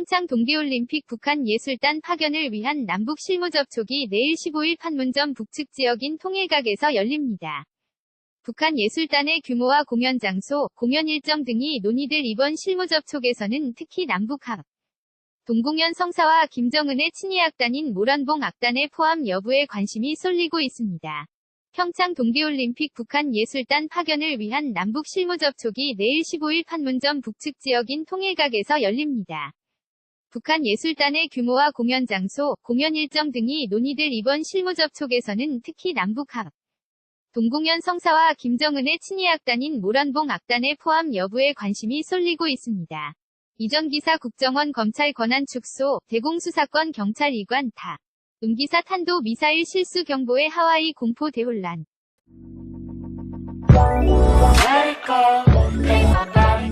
평창 동계올림픽 북한 예술단 파견을 위한 남북 실무 접촉이 내일 15일 판문점 북측 지역인 통일각에서 열립니다. 북한 예술단의 규모와 공연 장소, 공연 일정 등이 논의될 이번 실무 접촉에서는 특히 남북합 동공연 성사와 김정은의 친이악단인 모란봉 악단의 포함 여부에 관심이 쏠리고 있습니다. 평창 동계올림픽 북한 예술단 파견을 위한 남북 실무 접촉이 내일 15일 판문점 북측 지역인 통일각에서 열립니다. 북한 예술단의 규모와 공연 장소, 공연 일정 등이 논의될 이번 실무 접촉에서는 특히 남북합 동공연 성사와 김정은의 친이악단인 모란봉 악단의 포함 여부에 관심이 쏠리고 있습니다. 이전기사 국정원 검찰 권한 축소, 대공수사권 경찰 이관 타, 음기사 탄도 미사일 실수 경보에 하와이 공포 대혼란. Let it go, take my body.